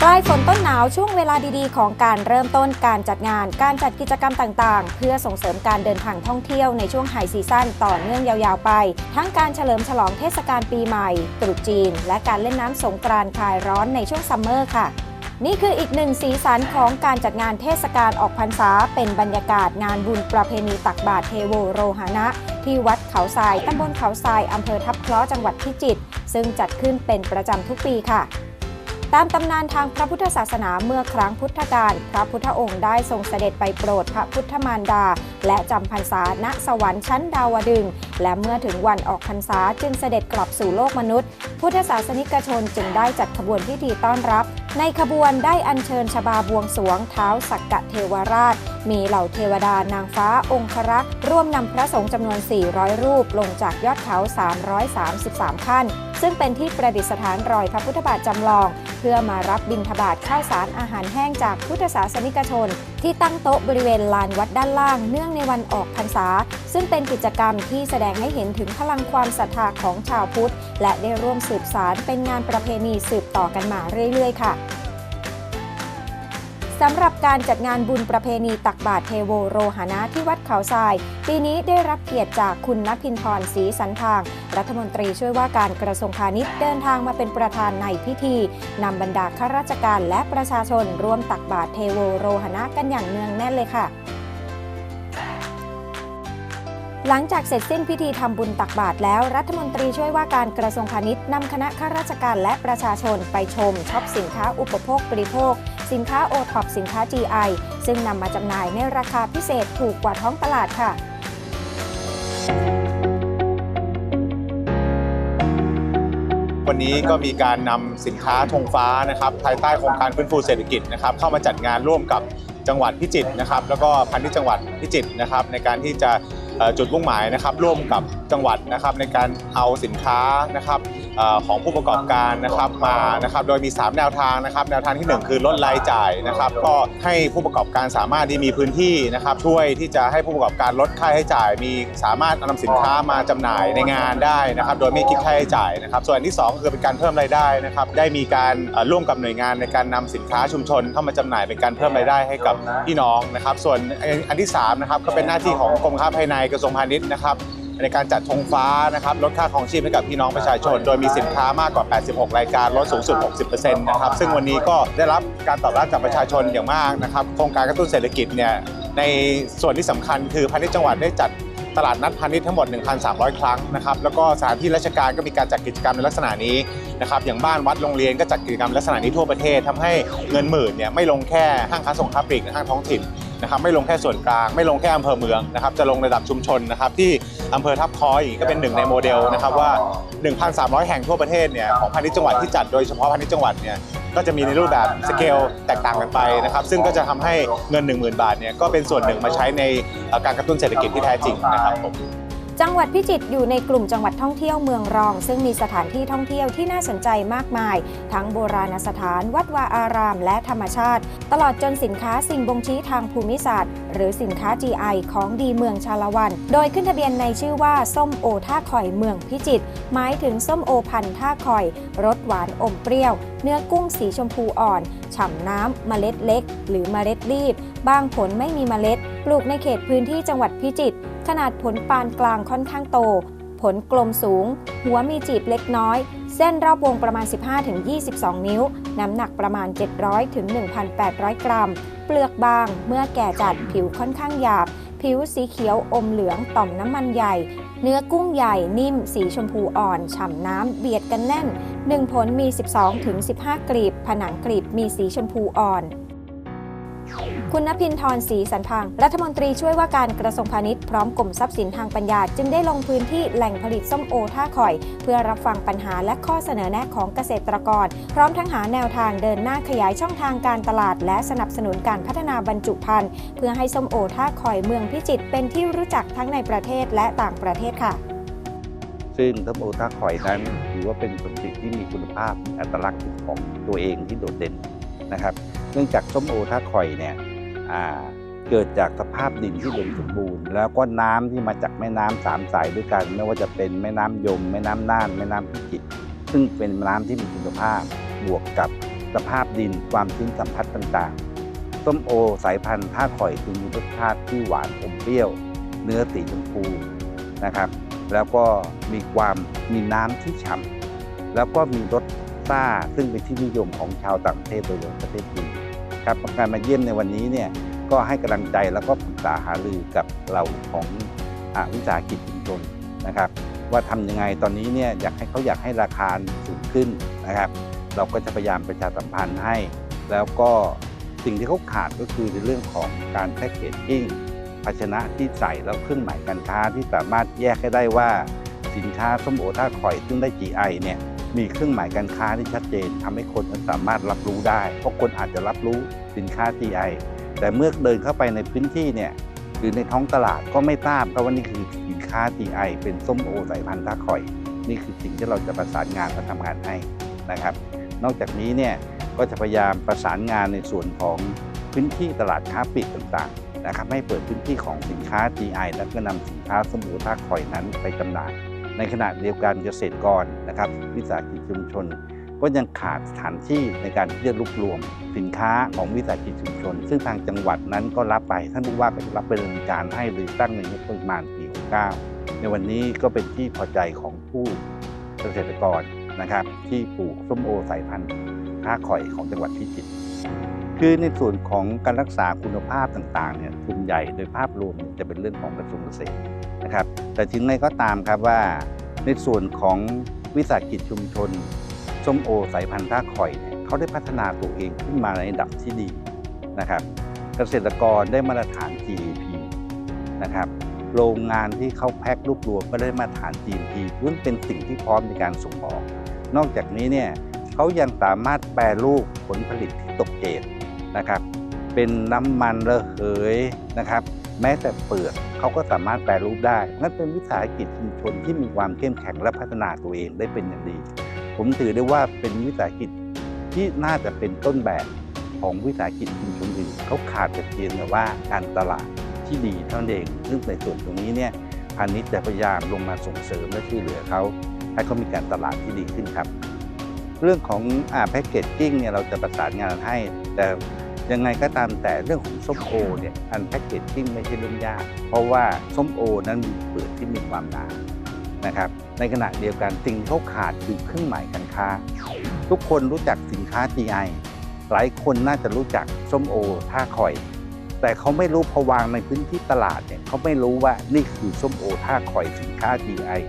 ใกล้ฝนต้นหนาวช่วงเวลาดีๆ ของการเริ่มต้นการจัดงาน การจัดกิจกรรมต่างๆ เพื่อส่งเสริมการเดินทางท่องเที่ยวในช่วงไฮซีซั่นต่อเนื่องยาวๆไป ทั้งการเฉลิมฉลองเทศกาลปีใหม่ ตรุษจีน และการเล่นน้ำสงกรานต์คลายร้อนในช่วงซัมเมอร์ค่ะนี่คืออีกหนึ่งสีสันของการจัดงานเทศกาลออกพรรษา เป็นบรรยากาศงานบุญประเพณีตักบาตรเทโวโรหณะ ที่วัดเขาทรายตำบลเขาทรายอำเภอทับคราะห์จังหวัดพิจิตรซึ่งจัดขึ้นเป็นประจำทุกปีค่ะ ตามตำนานทางพระพุทธศาสนาเมื่อครั้งพุทธกาลพระพุทธองค์ได้ทรงเสด็จไปโปรดพระพุทธมารดา และจำพรรษาณสวรรค์ชั้นดาวดึงและเมื่อถึงวันออกพรรษาจึงเสด็จกลับสู่โลกมนุษย์ พุทธศาสนิกชนจึงได้จัดขบวนพิธีต้อนรับ ในขบวนได้อัญเชิญชบาบวงสวงเท้าสักกะเทวราช มีเหล่าเทวดานางฟ้าองครักษ์ร่วมนำพระสงฆ์จำนวน 400 รูปลงจากยอดเขา 333 ขั้น ซึ่งเป็นที่ประดิษฐานรอยพระพุทธบาทจำลอง เพื่อมารับบิณฑบาตข้าวสารอาหารแห้งจากพุทธศาสนิกชน ที่ตั้งโต๊ะบริเวณลานวัดด้านล่าง เนื่องในวันออกพรรษา ซึ่งเป็นกิจกรรมที่แสดงให้เห็นถึงพลังความศรัทธาของชาวพุทธ และได้ร่วมสืบสารเป็นงานประเพณีสืบต่อกันมาเรื่อยๆ ค่ะ สำหรับการจัดงานบุญประเพณีตักบาตรเทโวโรหณะที่วัดเขาทราย ปีนี้ได้รับเกียรติจากคุณนภินทรศรีสันทาง รัฐมนตรีช่วยว่าการกระทรวงพาณิชย์เดินทางมาเป็นประธานในพิธีนำบรรดาข้าราชการและประชาชนร่วมตักบาตรเทโวโรหณะกันอย่างเนืองแน่นเลยค่ะหลังจากเสร็จสิ้นพิธีทำบุญตักบาตรแล้ว รัฐมนตรีช่วยว่าการกระทรวงพาณิชย์นำคณะข้าราชการและประชาชนไปชมช็อปสินค้าอุปโภคบริโภค สินค้าโอท็อปสินค้า GI ซึ่งนำมาจำหน่ายในราคาพิเศษถูกกว่าท้องตลาดค่ะวันนี้ก็มีการนำสินค้าธงฟ้านะครับภายใต้โครงการฟื้นฟูเศรษฐกิจนะครับเข้ามาจัดงานร่วมกับจังหวัดพิจิตรนะครับแล้วก็พันธุ์จังหวัดพิจิตรนะครับในการที่จะจุดมุ่งหมายนะครับร่วมกับ จังหวัดนะครับในการเอาสินค้านะครับของผู้ประกอบการนะครับมานะครับโดยมี 3 แนวทางนะครับแนวทางทีหนึ่1 คือลดรายจ่ายนะครับก็ให้ผู้ประกอบการสามารถที่มีพื้นที่นะครับช่วยที่จะให้ผู้ประกอบการลดค่าใช้จ่าย มีสามารถนำสินค้ามาจำหน่ายในงานได้นะครับโดยไม่คิดค่าใช้จ่ายนะครับส่วนอันที่ 2 คือเป็นการเพิ่มรายได้นะครับได้มีการร่วมกับหน่วยงานในการนำสินค้าชุมชนเข้ามาจำหน่ายเป็นการเพิ่มรายได้ให้กับพี่น้องนะครับส่วนอันที่3นะครับก็เป็นหน้าที่ของกรมค้าภายในกระทรวงพาณิชย์นะครับ ในการจัดธงฟ้านะครับลดค่าของชีพให้กับพี่น้องประชาชน โดยมีสินค้ามากกว่า 86 รายการลดสูงสุด 60%นะครับซึ่งวันนี้ก็ได้รับการตอบรับจากประชาชนอย่างมากนะครับโครงการกระตุ้นเศรษฐกิจเนี่ยในส่วนที่สำคัญคือพาณิชย์จังหวัดได้จัดตลาดนัดพาณิชย์ทั้งหมด 1,300 ครั้งนะครับ แล้วก็สถานที่ราชการก็มีการจัดกิจกรรมในลักษณะนี้นะครับ อย่างบ้านวัดโรงเรียนก็จัดกิจกรรมลักษณะนี้ทั่วประเทศทำให้เงินหมื่นเนี่ยไม่ลงแค่ห้างค้าส่งค้าปลีกในห้างท้องถิ่นนะครับ ไม่ลงแค่ส่วนกลาง ไม่ลงแค่อำเภอเมืองนะครับ จะลงระดับชุมชนนะครับที่ อำเภอทับคอยก็เป็นหนึ่งในโมเดลนะครับว่า 1,300 แห่งทั่วประเทศเนี่ยของพาณิชย์จังหวัดที่จัดโดยเฉพาะพาณิชย์จังหวัดเนี่ยก็จะมีในรูปแบบสเกลแตกต่างกันไปนะครับซึ่งก็จะทำให้เงิน 10,000 บาทเนี่ยก็เป็นส่วนหนึ่งมาใช้ในการกระตุ้นเศรษฐกิจที่แท้จริงนะครับผม จังหวัดพิจิตรอยู่ในกลุ่มจังหวัดท่องเที่ยวเมืองรอง ซึ่งมีสถานที่ท่องเที่ยวที่น่าสนใจมากมาย ทั้งโบราณสถาน วัดวาอาราม และธรรมชาติ ตลอดจนสินค้าสิ่งบ่งชี้ทางภูมิศาสตร์ หรือสินค้า GI ของดีเมืองชาละวัน โดยขึ้นทะเบียนในชื่อว่า ส้มโอท่าข่อยเมืองพิจิตรหมายถึงส้มโอพันธุ์ท่าข่อยรสหวานอมเปรี้ยว เนื้อกุ้งสีชมพูอ่อนฉ่ำน้ำเมล็ดเล็ก หรือเมล็ดรีบบางผลไม่มีเมล็ดลูกในเขตพื้นที่จังหวัดพิจิตร ขนาดผลปานกลางค่อนข้างโต ผลกลมสูง หัวมีจีบเล็กน้อย เส้นรอบวงประมาณ 15-22 นิ้ว น้ำหนักประมาณ 700-1,800 กรัม เปลือกบาง เมื่อแก่จัดผิวค่อนข้างหยาบ ผิวสีเขียวอมเหลืองต่อมน้ำมันใหญ่ เนื้อกุ้งใหญ่นิ่ม สีชมพูอ่อน ฉ่ำน้ำ เบียดกันแน่น 1 ผลมี 12-15 กลีบ ผนังกลีบมีสีชมพูอ่อน คุณนพินทรศรีสันพัง รัฐมนตรีช่วยว่าการกระทรวงพาณิชย์พร้อมกลุ่มทรัพย์สินทางปัญญา จึงได้ลงพื้นที่แหล่งผลิตส้มโอท่าข่อย เพื่อรับฟังปัญหาและข้อเสนอแนะของเกษตรกร พร้อมทั้งหาแนวทางเดินหน้าขยายช่องทางการตลาด และสนับสนุนการพัฒนาบรรจุภัณฑ์เพื่อให้ส้มโอท่าข่อยเมืองพิจิตรเป็นที่รู้จักทั้งในประเทศและต่างประเทศค่ะซึ่งส้มโอท่าข่อยนั้นถือว่าเป็นผลผลิตที่มีคุณภาพมีอัตลักษณ์ของตัวเองที่โดดเด่นนะครับ เนื่องจากส้มโอท่าข่อยเนี่ย เกิดจากสภาพดินที่อุดมสมบูรณ์ แล้วก็น้ำที่มาจากแม่น้ำสามสายด้วยกัน ไม่ว่าจะเป็นแม่น้ำยม แม่น้ำน่าน แม่น้ำพิจิตรซึ่งเป็นน้ำที่มีคุณภาพ บวกกับสภาพดินความชื้นสัมผัสต่างๆส้มโอสายพันธุ์ท่าข่อยจึงมีรสชาติที่หวานอมเปรี้ยว เนื้อสีชมพูนะครับแล้วก็มีความมีน้ำที่ฉ่ำแล้วก็มีรสซ่าซึ่งเป็นที่นิยมของชาวต่างประเทศโดยเฉพาะประเทศจีน ครับการมาเยี่ยมในวันนี้เนี่ยก็ให้กำลังใจแล้วก็ปรึกษาหารือกับเราของอาวิสาหกิจชุมชนนะครับ ว่าทำยังไงตอนนี้เนี่ยอยากให้เขาอยากให้ราคาสูงขึ้นนะครับ เราก็จะพยายามประชาสัมพันธ์ให้ แล้วก็สิ่งที่เขาขาดก็คือในเรื่องของการแพ็กเกจจิ้งภาชนะที่ใส่แล้วเครื่องหมายการค้าที่สามารถแยกให้ได้ว่าสินค้าส้มโอท่าข่อยซึ่งได้ GI เนี่ย มีเครื่องหมายการค้าที่ชัดเจนทำให้คนนั้นสามารถรับรู้ได้ เพราะคนอาจจะรับรู้สินค้า GI แต่เมื่อเดินเข้าไปในพื้นที่เนี่ยหรือในท้องตลาดก็ไม่ทราบครับว่านี่คือสินค้า GI เป็นส้มโอสายพันธุ์ท่าข่อย นี่คือสิ่งที่เราจะประสานงานและทำงานให้นะครับ นอกจากนี้เนี่ยก็จะพยายามประสานงานในส่วนของพื้นที่ตลาดค้าปลีกต่างๆนะครับให้เปิดพื้นที่ของสินค้า GI แล้วก็นำสินค้าสมูท่าคอยนั้นไปจำหน่าย ในขณะเดียวกันเกษตรกรนะครับวิสาหกิจชุมชน ก็ยังขาดสถานที่ในการที่จะรวบรวม สินค้าของวิสาหกิจชุมชน ซึ่งทางจังหวัดนั้นก็รับไปท่านผู้ว่าก็รับเป็นการให้หรือตั้งในงบประมาณปี69ในวันนี้ก็เป็นที่พอใจของผู้เกษตรกรนะครับ ที่ปลูกส้มโอสายพันธุ์ท่าข่อยของจังหวัดพิจิตรคือในส่วนของการรักษาคุณภาพต่างๆเนี่ยส่วนใหญ่โดยภาพรวมจะเป็นเรื่องของกระทรวงเกษตร นะครับ แต่ถึงไงก็ตามครับว่าในส่วนของวิสาหกิจชุมชนส้มโอสายพันธุ์ท่าข่อยเนี่ยเขาได้พัฒนาตัวเองขึ้นมาในระดับที่ดีนะครับ เกษตรกรได้มาตรฐาน GAP นะครับโรงงานที่เขาแพ็ครวบรวมก็ได้มาตรฐาน GMP ซึ่งเป็นสิ่งที่พร้อมในการส่งออก นอกจากนี้เนี่ยเขายังสามารถแปรรูปผลผลิตที่ตกเกรดนะครับ เป็นน้ำมันระเหยนะครับ แม้แต่เปลือกเขาก็สามารถแปรรูปได้ นั่นเป็นวิสาหกิจชุมชนที่มีความเข้มแข็งและพัฒนาตัวเองได้เป็นอย่างดี ผมถือได้ว่าเป็นวิสาหกิจที่น่าจะเป็นต้นแบบของวิสาหกิจชุมชนอื่นเขาขาดแต่เพียงแต่ว่าการตลาดที่ดีเท่านั้นเอง ซึ่งในส่วนตรงนี้เนี่ยพาณิชย์จะพยายามลงมาส่งเสริมและช่วยเหลือเขาให้เขามีการตลาดที่ดีขึ้นครับ เรื่องของอแพ็กเกจจิ้งเนี่ยเราจะประสานงานให้ แต่ ยังไงก็ตามแต่เรื่องของส้มโอเนี่ยอันแพ็กเกจจิ้งไม่ใช่เรื่องยาก เพราะว่าส้มโอนั้นมีเปลือกที่มีความหนานะครับในขณะเดียวกันสิ่งเขาขาดคือเครื่องหมายการค้า ทุกคนรู้จักสินค้า GI หลายคนน่าจะรู้จักส้มโอท่าคอย แต่เขาไม่รู้พอวางในพื้นที่ตลาดเนี่ยเขาไม่รู้ว่านี่คือส้มโอท่าคอยสินค้า GI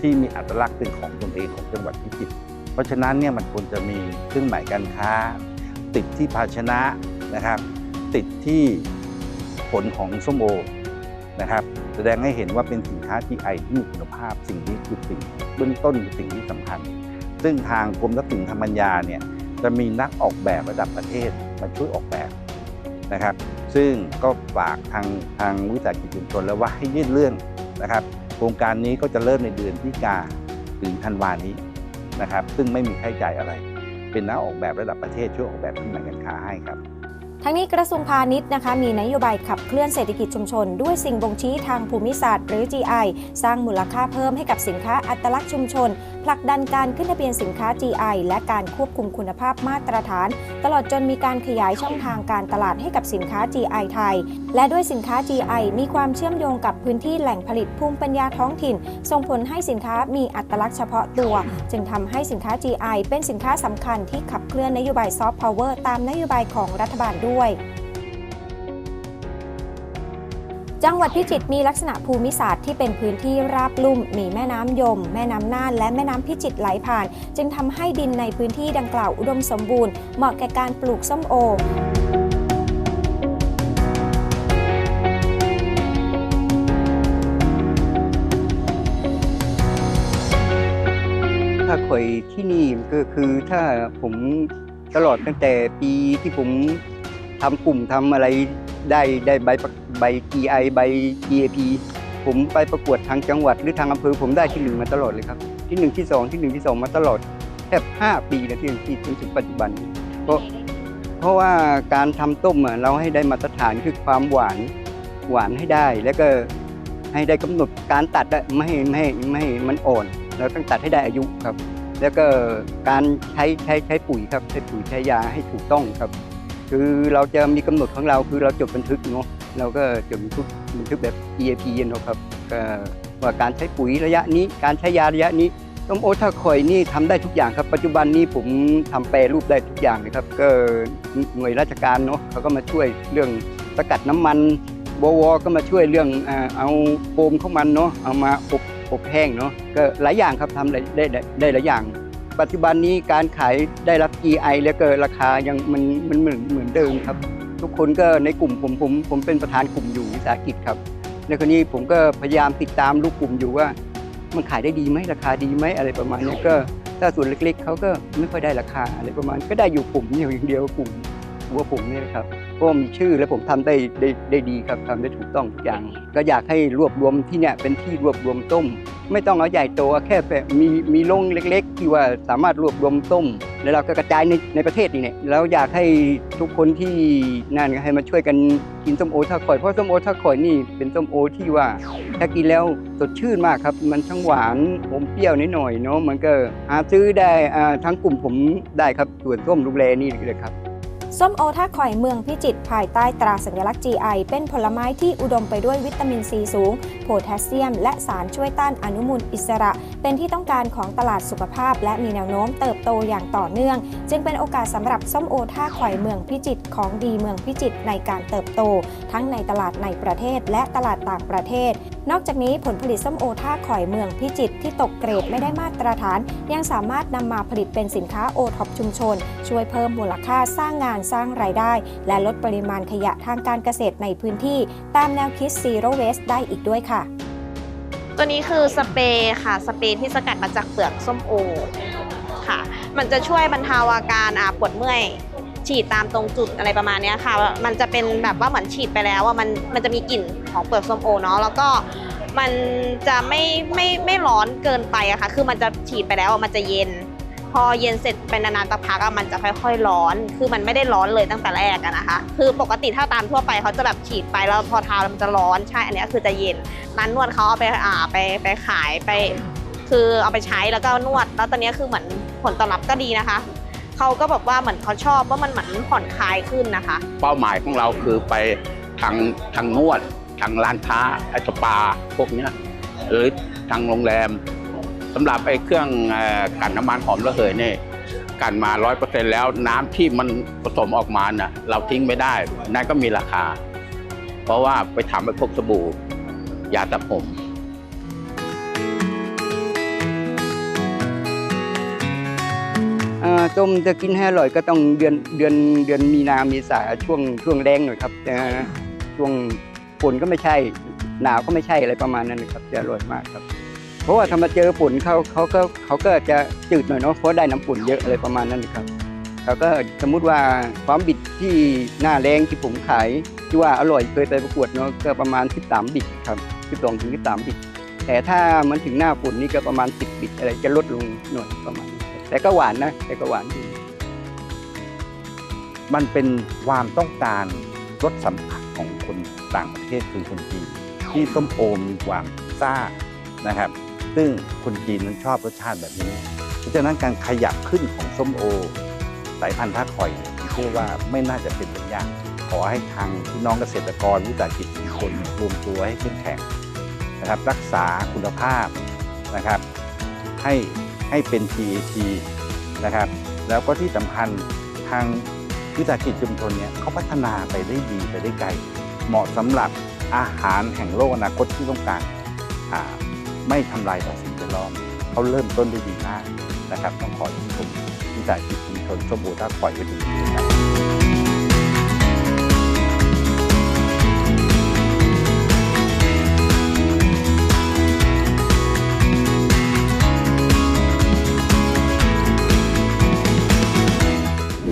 ที่มีอัตลักษณ์เป็นของตนเองของจังหวัดพิจิตรเพราะฉะนั้นเนี่ยมันควรจะมีเครื่องหมายการค้า ติดที่ภาชนะ นะครับ ติดที่ผลของส้มโอนะครับแสดงให้เห็นว่าเป็นสินค้า GI ที่มีคุณภาพสิ่งนี้คือสิ่งเบื้องต้นคือสิ่งที่สำคัญ ซึ่งทางกรมทรัพย์สินทางปัญญาเนี่ยจะมีนักออกแบบระดับประเทศมาช่วยออกแบบนะครับ ซึ่งก็ฝากทางทางวิสาหกิจชุมชนแล้วว่าให้ยื่นเรื่องนะครับโครงการนี้ก็จะเริ่มในเดือนพฤศจิกาถึงธันวานี้นะครับ ซึ่งไม่มีค่าใช้จ่ายอะไร เป็นนักออกแบบระดับประเทศช่วยออกแบบเครื่องหมายการค้าให้ครับ ทั้งนี้กระทรวงพาณิชย์นะคะมีนโยบายขับเคลื่อนเศรษฐกิจชุมชน ด้วยสิ่งบ่งชี้ทางภูมิศาสตร์หรือ GI สร้างมูลค่าเพิ่มให้กับสินค้าอัตลักษณ์ชุมชน ผลักดันการขึ้นทะเบียนสินค้า GI และการควบคุมคุณภาพมาตรฐาน ตลอดจนมีการขยายช่องทางการตลาดให้กับสินค้า GI ไทย และด้วยสินค้า GI มีความเชื่อมโยงกับพื้นที่แหล่งผลิตภูมิปัญญาท้องถิ่น ส่งผลให้สินค้ามีอัตลักษณ์เฉพาะตัว จึงทำให้สินค้า GI เป็นสินค้าสำคัญที่ขับเคลื่อนนโยบายซอฟต์พาวเวอร์ตามนโยบายของรัฐบาลด้วยจังหวัดพิจิตรมีลักษณะภูมิศาสตร์ที่เป็นพื้นที่ราบลุ่ม มีแม่น้ำยม แม่น้ำน่านและแม่น้ำพิจิตรไหลผ่าน จึงทำให้ดินในพื้นที่ดังกล่าวอุดมสมบูรณ์เหมาะแก่การปลูกส้มโอถ้าข่อยที่นี่ก็คือถ้าผมตลอดตั้งแต่ปีที่ผม ทำกลุ่มทำอะไรได้ได้ใบปใบ GI ใบ GAP ผมไปประกวดทางจังหวัดหรือทางอำเภอผมได้ที่หนึ่งมาตลอดเลยครับ ที่หนึ่งที่สองที่หนึ่งที่สองมาตลอดแทบห้าปีนะที่ที่จนถึงปัจจุบันเพราะเพราะว่าการทำต้มเราให้ได้มาตรฐานคือความหวานหวานให้ได้ แล้วก็ให้ได้กำหนดการตัดไม่ให้ไม่ให้ไม่ให้มันอ่อน เราต้องตัดให้ได้อายุครับ แล้วก็การใช้ใช้ใช้ปุ๋ยครับใช้ปุ๋ยใช้ยาให้ถูกต้องครับ คือเราจะมีกำหนดของเราคือเราจดบันทึกเนาะเราก็จดบันทึกบันทึกแบบ EAP เนาะครับว่าการใช้ปุ๋ยระยะนี้ การใช้ยาระยะนี้ต้มโอถ้าคอยนี่ทำได้ทุกอย่างครับ ปัจจุบันนี้ผมทำแปรรูปได้ทุกอย่างเลยครับ ก็หน่วยราชการเนาะเขาก็มาช่วยเรื่องสกัดน้ำมันบวก็มาช่วยเรื่องเอาโฟมของมันเนาะเอามาอบอบแห้งเนาะก็หลายอย่างครับทำได้ได้หลายอย่าง ปัจจุบันนี้การขายได้รับ GI แล้วก็ราคายังมันมันเหมือนเหมือนเดิมครับ ทุกคนก็ในกลุ่มผมผมผมเป็นประธานกลุ่มอยู่วิสาหกิจครับในคราวนี้ผมก็พยายามติดตามลูกกลุ่มอยู่ว่า มันขายได้ดีไหมราคาดีไหมอะไรประมาณนี้ก็ถ้าส่วนเล็กๆเขาก็ไม่ค่อยได้ราคาอะไรประมาณ ก็ได้อยู่กลุ่มเดียวอย่างเดียวกลุ่มหัวผมเนี่ยนะครับ เพราะว่ามีชื่อและผมทำได้ได้ได้ดีครับทำได้ถูกต้องทุกอย่าง ก็อยากให้รวบรวมที่เนี่ยเป็นที่รวบรวมต้ม ไม่ต้องเอาใหญ่โตแค่แบบมีมีโรงเล็ก ๆ ที่ว่าสามารถรวบรวมต้ม แล้วเราก็กระจายในในประเทศนี่เนี่ยแล้วอยากให้ทุกคนที่นั่นก็ให้มาช่วยกันกินส้มโอท่าข่อยเพราะส้มโอท่าข่อยนี่เป็นส้มโอที่ว่าถ้ากินแล้วสดชื่นมากครับ มันทั้งหวานอมเปรี้ยวนิดหน่อยเนาะมันก็หาซื้อได้อ่าทั้งกลุ่มผมได้ครับส่วนส้มลูกแลนี่เลยครับ ส้มโอท่าข่อยเมืองพิจิตรภายใต้ตราสัญลักษณ์ GI เป็นผลไม้ที่อุดมไปด้วยวิตามินซีสูง โพแทสเซียม และสารช่วยต้านอนุมูลอิสระ เป็นที่ต้องการของตลาดสุขภาพ และมีแนวโน้มเติบโตอย่างต่อเนื่อง จึงเป็นโอกาสสำหรับส้มโอท่าข่อยเมืองพิจิตรของดีเมืองพิจิตรในการเติบโต ทั้งในตลาดในประเทศและตลาดต่างประเทศนอกจากนี้ผลผลิตส้มโอท่าข่อยเมืองพิจิตรที่ตกเกรดไม่ได้มาตรฐาน ยังสามารถนำมาผลิตเป็นสินค้าโอท็อปชุมชน ช่วยเพิ่มมูลค่าสร้างงานสร้างรายได้ และลดปริมาณขยะทางการเกษตรในพื้นที่ ตามแนวคิด Zero Waste ได้อีกด้วยค่ะ ตัวนี้คือสเปรย์ค่ะ สเปรย์ที่สกัดมาจากเปลือกส้มโอค่ะ มันจะช่วยบรรเทาอาการปวดเมื่อย ฉีดตามตรงจุดอะไรประมาณนี้ค่ะ มันจะเป็นแบบว่าเหมือนฉีดไปแล้วว่ามันมันจะมีกลิ่นของเปลือกส้มโอเนาะแล้วก็มันจะไม่ไม่ไม่ร้อนเกินไปอะค่ะ คือมันจะฉีดไปแล้วมันจะเย็น พอเย็นเสร็จเป็นานๆตะพักอะมันจะค่อยๆร้อน คือมันไม่ได้ร้อนเลยตั้งแต่แรกอะนะคะ คือปกติถ้าตามทั่วไปเขาจะแบบฉีดไปแล้วพอทาแล้วมันจะร้อน ใช่ อันนี้คือจะเย็น ร้านนวดเขาเอาไปอ่าไปไปขายไป คือเอาไปใช้แล้วก็นวด แล้วตอนนี้คือเหมือนผลตอบรับก็ดีนะคะ เขาก็บอกว่าเหมือนเขาชอบว่ามันเหมือนผ่อนคลายขึ้นนะคะ เป้าหมายของเราคือไปทางทางนวดทางร้านค้าไอสปาพวกเนี้ยหรือทางโรงแรมสำหรับไอ้เครื่องกันน้ำมันหอมระเหยนี่กันมาร้อยเซแล้วน้ำที่มันผสมออกมาน่ะเราทิ้งไม่ได้นั่นก็มีราคา เพราะว่าไปทำไอ้พวกสบู่ยาสระผม ต้มจะกินให้อร่อยก็ต้องเดือนเดือนเดือนมีนาเมษาช่วงช่วงแรงหน่อยครับแต่ช่วงฝนก็ไม่ใช่หนาวก็ไม่ใช่อะไรประมาณนั้นนะครับจะอร่อยมากครับ เพราะว่าถ้ามาเจอฝนเขาเขาก็เขาก็จะจืดหน่อยเนาะเพราะได้น้ำฝนเยอะอะไรประมาณนั้นนะครับเขาก็สมมุติว่าความบิดที่หน้าแรงที่ผมขายที่ว่าอร่อยเคยไปประกวดเนาะก็ประมาณ 13 บิดครับ12ถึง13 บิดแต่ถ้ามันถึงหน้าฝนนี่ก็ประมาณ 10 บิตอะไรจะลดลงหน่อยประมาณ แต่ก็หวานนะ แต่ก็หวานดีมันเป็นความต้องการรสสัมผัสของคนต่างประเทศคือคนจีน ที่ส้มโอมีความซ่านะครับ ซึ่งคนจีนนั้นชอบรสชาติแบบนี้ เพราะฉะนั้นการขยับขึ้นของส้มโอ สายพันธุ์ท่าคอยเนี่ยผมเชื่อว่าไม่น่าจะเป็นปัญญากขอให้ทางพี่น้องเกษตรกรวิสาหกิจทุกคนรวมตัวให้เข้มแข็งนะครับ รักษาคุณภาพนะครับ ให้ ให้เป็น TAT นะครับ แล้วก็ที่สำคัญทางวิสาหกิจชุมชนเนี่ยเขาพัฒนาไปได้ดีไปได้ไกล เหมาะสำหรับอาหารแห่งโลกอนาคตที่ต้องการไม่ทำลายต่อสิ่งแวดล้อมเขาเริ่มต้นได้ดีมากนะครับ ต้องขอชื่นชมวิสาหกิจชุมชนชมบูท่าปล่อยไว้ดีนะครับ